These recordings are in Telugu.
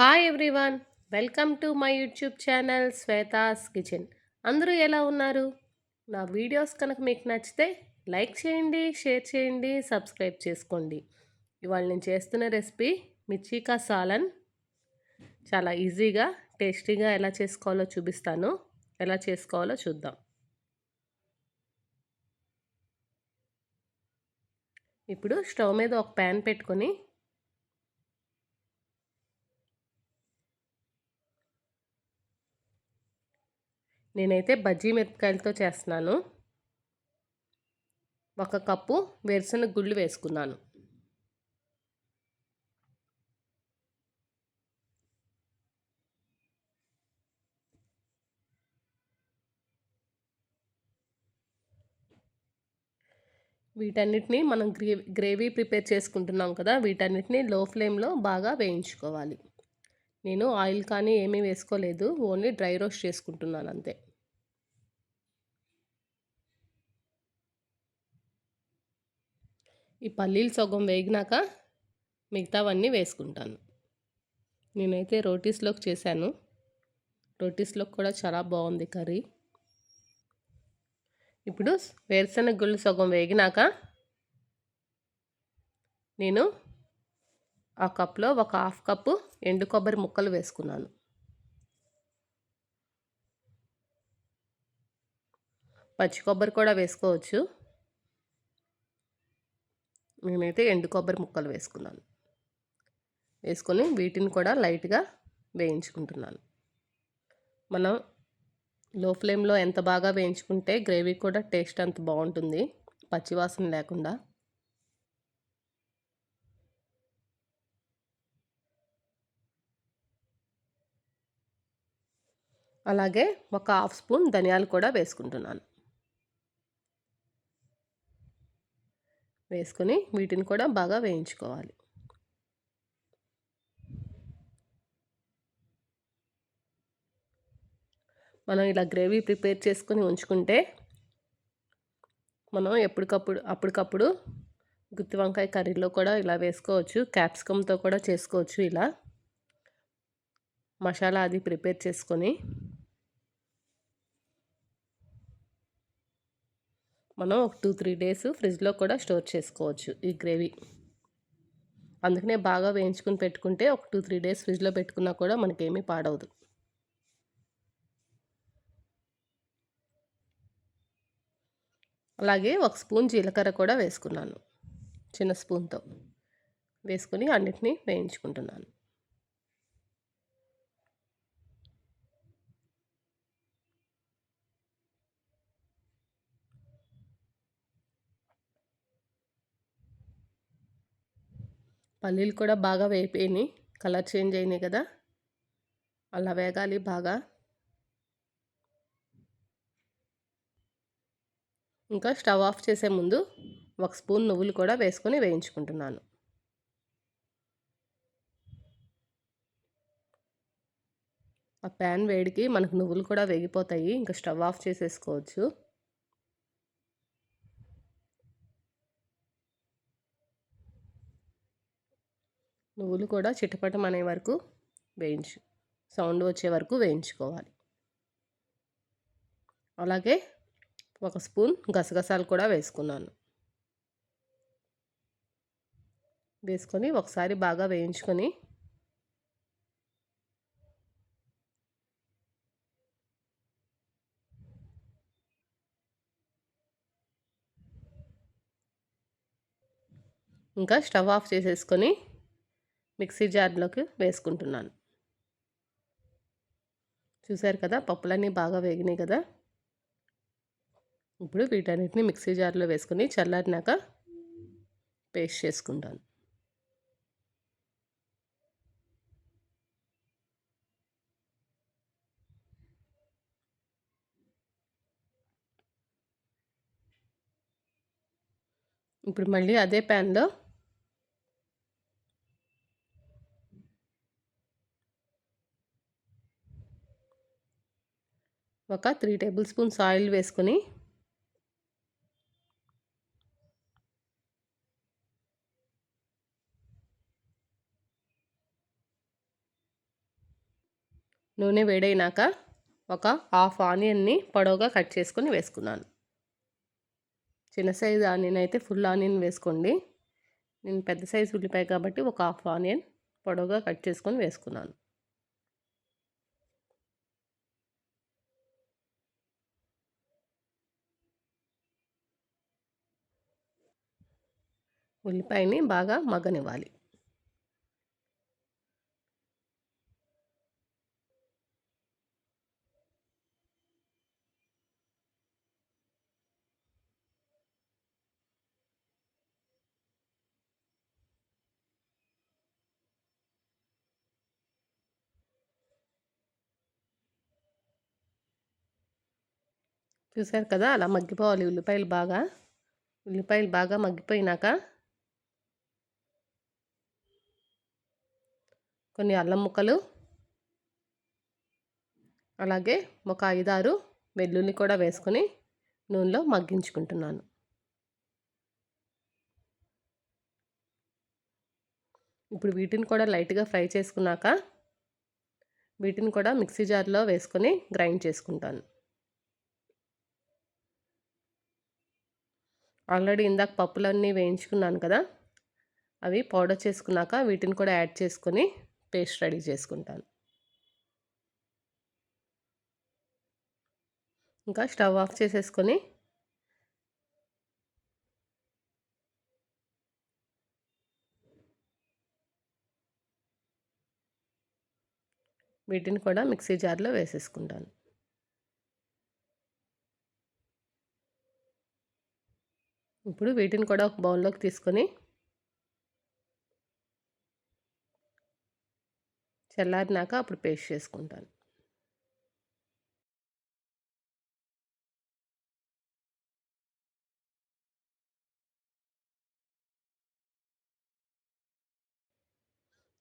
Hi everyone welcome to my YouTube channel Shweta's kitchen అందరూ ఎలా ఉన్నారు? నా వీడియోస్ కనుక మీకు నచ్చితే లైక్ చేయండి షేర్ చేయండి సబ్స్క్రైబ్ చేసుకోండి. ఇవాళ నేను చేస్తున్న రెసిపీ మిర్చికా సాలన్ చాలా ఈజీగా టేస్టీగా ఎలా చేసుకోవాలో చూపిస్తాను. ఎలా చేసుకోవాలో చూద్దాం. ఇప్పుడు స్టవ్ మీద ఒక ప్యాన్ పెట్టుకొని నేనైతే బజ్జీ మిరపకాయలతో చేస్తున్నాను. ఒక కప్పు వేరుశనగ గుళ్ళు వేసుకున్నాను. వీటన్నిటిని మనం గ్రేవీ గ్రేవీ ప్రిపేర్ చేసుకుంటున్నాం కదా వీటన్నిటిని లో ఫ్లేమ్లో బాగా వేయించుకోవాలి. నేను ఆయిల్ కానీ ఏమీ వేసుకోలేదు ఓన్లీ డ్రై రోస్ట్ చేసుకుంటున్నాను అంతే. ఈ పల్లీలు సగం వేగినాక మిగతావన్నీ వేసుకుంటాను. నేనైతే రోటీస్లోకి చేశాను. రోటీస్లోకి కూడా చాలా బాగుంది కర్రీ. ఇప్పుడు వేరుశనగ గుళ్ళు సగం వేగినాక నేను ఆ కప్లో ఒక హాఫ్ కప్పు ఎండు కొబ్బరి ముక్కలు వేసుకున్నాను. పచ్చి కొబ్బరి కూడా వేసుకోవచ్చు. నేనైతే ఎండు కొబ్బరి ముక్కలు వేసుకున్నాను. వేసుకొని వీటిని కూడా లైట్గా వేయించుకుంటున్నాను. మనం లో ఫ్లేమ్లో ఎంత బాగా వేయించుకుంటే గ్రేవీ కూడా టేస్ట్ అంత బాగుంటుంది. పచ్చివాసన లేకుండా. అలాగే ఒక హాఫ్ స్పూన్ ధనియాలు కూడా వేసుకుంటున్నాను. వేసుకొని వీటిని కూడా బాగా వేయించుకోవాలి. మనం ఇలా గ్రేవీ ప్రిపేర్ చేసుకొని ఉంచుకుంటే మనం ఎప్పటికప్పుడు అప్పటికప్పుడు గుత్తి వంకాయ కర్రీలో కూడా ఇలా వేసుకోవచ్చు క్యాప్సికమ్తో కూడా చేసుకోవచ్చు ఇలా. మసాలా అది ప్రిపేర్ చేసుకొని మనం ఒక టూ త్రీ డేస్ ఫ్రిడ్జ్లో కూడా స్టోర్ చేసుకోవచ్చు ఈ గ్రేవీ. అందుకనే బాగా వేయించుకుని పెట్టుకుంటే ఒక టూ త్రీ డేస్ ఫ్రిడ్జ్లో పెట్టుకున్నా కూడా మనకేమీ పాడవదు. అలాగే ఒక స్పూన్ జీలకర్ర కూడా వేసుకున్నాను చిన్న స్పూన్తో. వేసుకుని అన్నిటినీ వేయించుకుంటున్నాను. పల్లీలు కూడా బాగా వేయిపోయినాయి కలర్ చేంజ్ అయినాయి కదా. అలా వేగాలి బాగా. ఇంకా స్టవ్ ఆఫ్ చేసే ముందు ఒక స్పూన్ నువ్వులు కూడా వేసుకొని వేయించుకుంటున్నాను. ఆ ప్యాన్ వేడికి మనకు నువ్వులు కూడా వేగిపోతాయి. ఇంకా స్టవ్ ఆఫ్ చేసేసుకోవచ్చు. నువ్వులు కూడా చిటపటం అనే వరకు వేయించు. సౌండ్ వచ్చే వరకు వేయించుకోవాలి. అలాగే ఒక స్పూన్ గసగసాలు కూడా వేసుకున్నాను. వేసుకొని ఒకసారి బాగా వేయించుకొని ఇంకా స్టవ్ ఆఫ్ చేసేసుకొని మిక్సీ జార్లోకి వేసుకుంటున్నాను. చూసారు కదా పప్పులన్నీ బాగా వేగినాయి కదా. ఇప్పుడు వీటన్నిటిని మిక్సీ జార్లో వేసుకుని చల్లారినాక పేస్ట్ చేసుకుంటాను. ఇప్పుడు మళ్ళీ అదే ప్యాన్లో ఒక త్రీ టేబుల్ స్పూన్స్ ఆయిల్ వేసుకొని నూనె వేడైనాక ఒక హాఫ్ ఆనియన్ని పొడవుగా కట్ చేసుకొని వేసుకున్నాను. చిన్న సైజు ఆనియన్ అయితే ఫుల్ ఆనియన్ వేసుకోండి. నేను పెద్ద సైజు ఉల్లిపాయ కాబట్టి ఒక హాఫ్ ఆనియన్ పొడవుగా కట్ చేసుకొని వేసుకున్నాను. ఉల్లిపాయని బాగా మగ్గనివ్వాలి. చూసారు కదా అలా మగ్గిపోవాలి ఉల్లిపాయలు బాగా. ఉల్లిపాయలు బాగా మగ్గిపోయినాక కొన్ని అల్లం ముక్కలు అలాగే ఒక ఐదారు వెల్లుల్లి కూడా వేసుకొని నూనెలో మగ్గించుకుంటున్నాను. ఇప్పుడు వీటిని కూడా లైట్గా ఫ్రై చేసుకున్నాక వీటిని కూడా మిక్సీ జార్లో వేసుకొని గ్రైండ్ చేసుకుంటాను. ఆల్రెడీ ఇందాక పప్పులన్నీ వేయించుకున్నాను కదా అవి పౌడర్ చేసుకున్నాక వీటిని కూడా యాడ్ చేసుకొని పేస్ట్ రెడీ చేసుకుంటాను. ఇంకా స్టవ్ ఆఫ్ చేసేసుకొని వీటిని కూడా మిక్సీ జార్లో వేసేసుకుంటాను. ఇప్పుడు వీటిని కూడా ఒక బౌల్లోకి తీసుకొని చల్లారినాక అప్పుడు పేస్ట్ చేసుకుంటాను.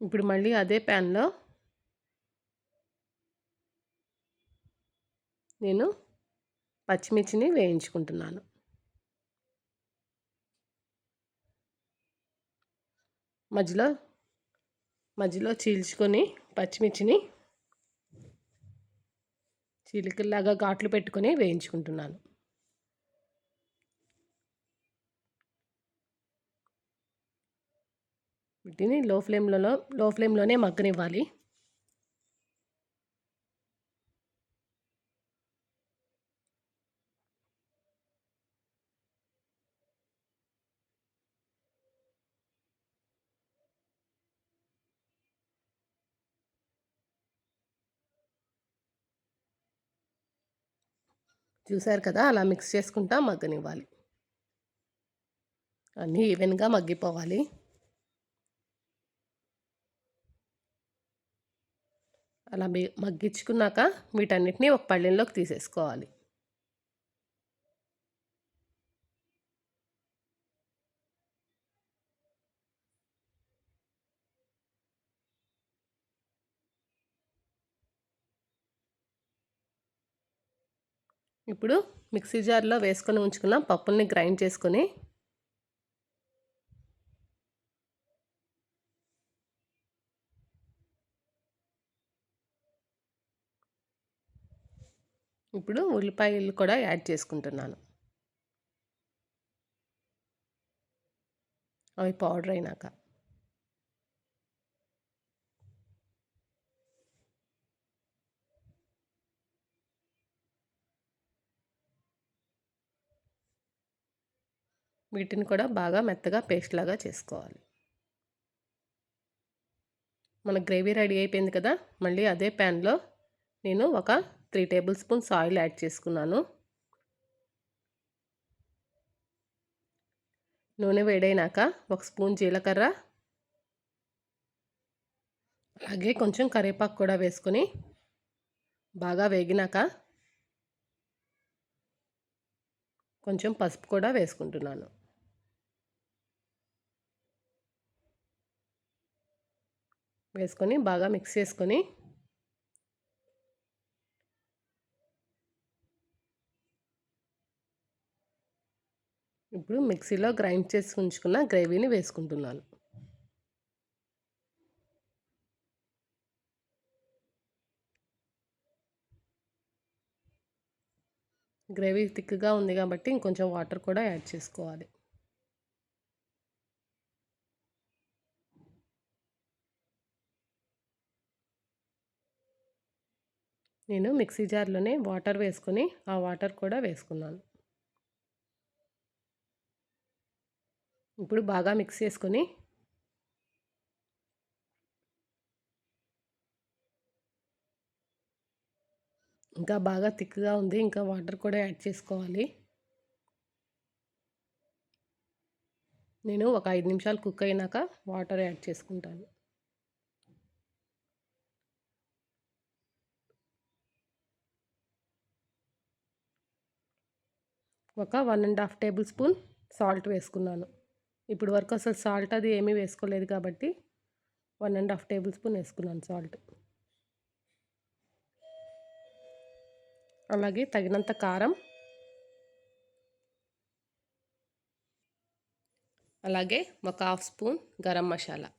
ఇప్పుడు మళ్ళీ అదే ప్యాన్లో నేను పచ్చిమిర్చిని వేయించుకుంటున్నాను. మధ్యలో మధ్యలో చీల్చుకొని పచ్చిమిర్చిని చీలికల్లాగా ఘాట్లు పెట్టుకొని వేయించుకుంటున్నాను. వీటిని లో ఫ్లేమ్లలో లో ఫ్లేమ్లోనే మగ్గనివ్వాలి. చూసారు కదా అలా మిక్స్ చేసుకుంటా మగ్గనివ్వాలి. అన్నీ ఈవెన్గా మగ్గిపోవాలి. అలా మగ్గించుకున్నాక వీటన్నిటిని ఒక పళ్ళెంలోకి తీసేసుకోవాలి. ఇప్పుడు మిక్సీ జార్లో వేసుకొని ఉంచుకున్న పప్పుల్ని గ్రైండ్ చేసుకొని ఇప్పుడు ఉల్లిపాయలు కూడా యాడ్ చేసుకుంటున్నాను. అవి పౌడర్ అయినాక. వీటిని కూడా బాగా మెత్తగా పేస్ట్ లాగా చేసుకోవాలి. మన గ్రేవీ రెడీ అయిపోయింది కదా మళ్ళీ అదే ప్యాన్లో నేను ఒక three tablespoons oil add చేసుకున్నాను. నూనె వేడైనాక ఒక స్పూన్ జీలకర్ర అలాగే కొంచెం కరివేపాకు కూడా వేసుకొని బాగా వేగినాక కొంచెం పసుపు కూడా వేసుకుంటున్నాను. వేసుకొని బాగా మిక్స్ చేసుకొని ఇప్పుడు మిక్సీలో గ్రైండ్ చేసి ఉంచుకున్న గ్రేవీని వేసుకుంటున్నాను. గ్రేవీ థిక్గా ఉంది కాబట్టి ఇంకొంచెం వాటర్ కూడా యాడ్ చేసుకోవాలి. నేను మిక్సీ జార్లోనే వాటర్ వేసుకొని ఆ వాటర్ కూడా వేసుకున్నాను. ఇప్పుడు బాగా మిక్స్ చేసుకొని ఇంకా బాగా థిక్గా ఉంది ఇంకా వాటర్ కూడా యాడ్ చేసుకోవాలి. నేను ఒక ఐదు నిమిషాలు కుక్ అయినాక వాటర్ యాడ్ చేసుకుంటాను. ఒక one and half tablespoon salt వేసుకున్నాను. ఇప్పుడు వరకు అసలు సాల్ట్ అది ఏమీ వేసుకోలేదు కాబట్టి one and half tablespoon వేసుకున్నాను సాల్ట్. అలాగే తగినంత కారం అలాగే ఒక హాఫ్ స్పూన్ గరం మసాలా.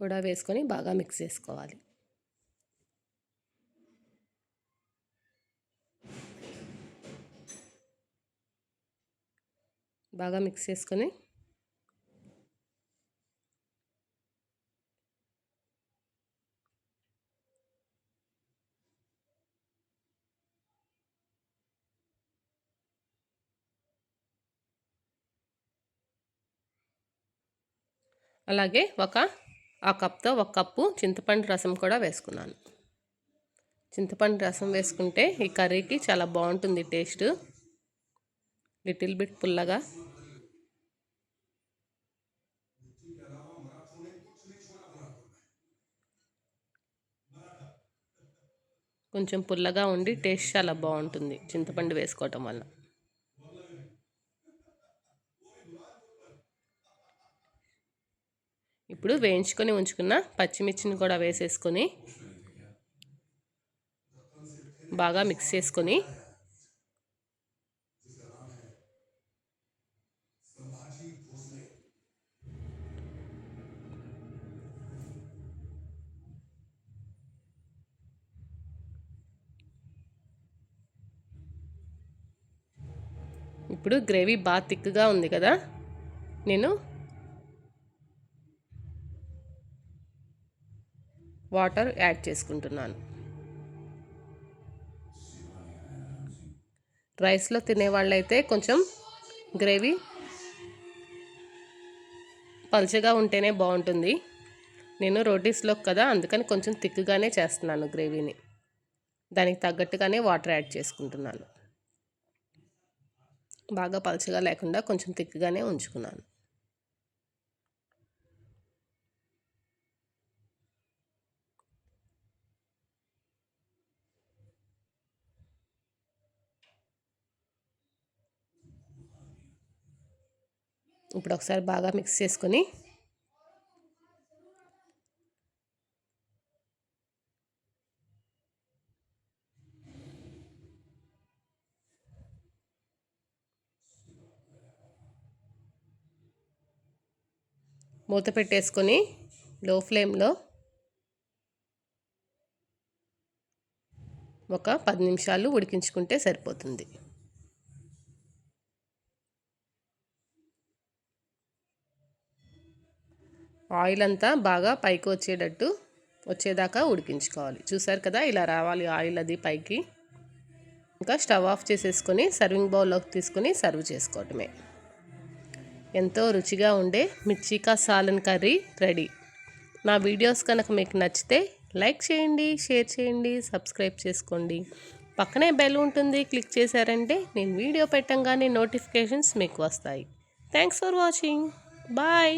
కూడా వేసుకొని బాగా మిక్స్ చేసుకోవాలి. బాగా మిక్స్ చేసుకొని అలాగే ఒక ఆ కప్తో ఒక కప్పు చింతపండు రసం కూడా వేసుకున్నాను. చింతపండు రసం వేసుకుంటే ఈ కర్రీకి చాలా బాగుంటుంది టేస్ట్. లిటిల్ బిట్ పుల్లగా. కొంచెం పుల్లగా ఉండి టేస్ట్ చాలా బాగుంటుంది చింతపండు వేసుకోవటం వల్ల. ఇప్పుడు వేయించుకొని ఉంచుకున్న పచ్చిమిర్చిని కూడా వేసేసుకొని బాగా మిక్స్ చేసుకొని ఇప్పుడు గ్రేవీ బాగా థిక్గా ఉంది కదా? నేను వాటర్ యాడ్ చేసుకుంటున్నాను. రైస్లో తినేవాళ్ళైతే కొంచెం గ్రేవీ పల్చగా ఉంటేనే బాగుంటుంది. నేను రోటీస్లో కదా అందుకని కొంచెం థిక్గానే చేస్తున్నాను గ్రేవీని. దానికి తగ్గట్టుగానే వాటర్ యాడ్ చేసుకుంటున్నాను. బాగా పలచగా లేకుండా కొంచెం థిక్గానే ఉంచుకున్నాను. ఇప్పుడు ఒకసారి బాగా మిక్స్ చేసుకొని మూత పెట్టేసుకొని లో ఫ్లేమ్లో ఒక పది నిమిషాలు ఉడికించుకుంటే సరిపోతుంది. ఆయిల్ అంతా బాగా పైకి వచ్చేటట్టు వచ్చేదాకా ఉడికించుకోవాలి. చూసారు కదా ఇలా రావాలి ఆయిల్ అది పైకి. ఇంకా స్టవ్ ఆఫ్ చేసేసుకొని సర్వింగ్ బౌల్లోకి తీసుకొని సర్వ్ చేసుకోవటమే. ఎంతో రుచిగా ఉండే మిర్చికా సాలన్ కర్రీ రెడీ. నా వీడియోస్ కనుక మీకు నచ్చితే లైక్ చేయండి షేర్ చేయండి సబ్స్క్రైబ్ చేసుకోండి. పక్కనే బెల్ ఉంటుంది క్లిక్ చేశారంటే నేను వీడియో పెట్టంగానే నోటిఫికేషన్స్ మీకు వస్తాయి. Thanks for watching. బాయ్.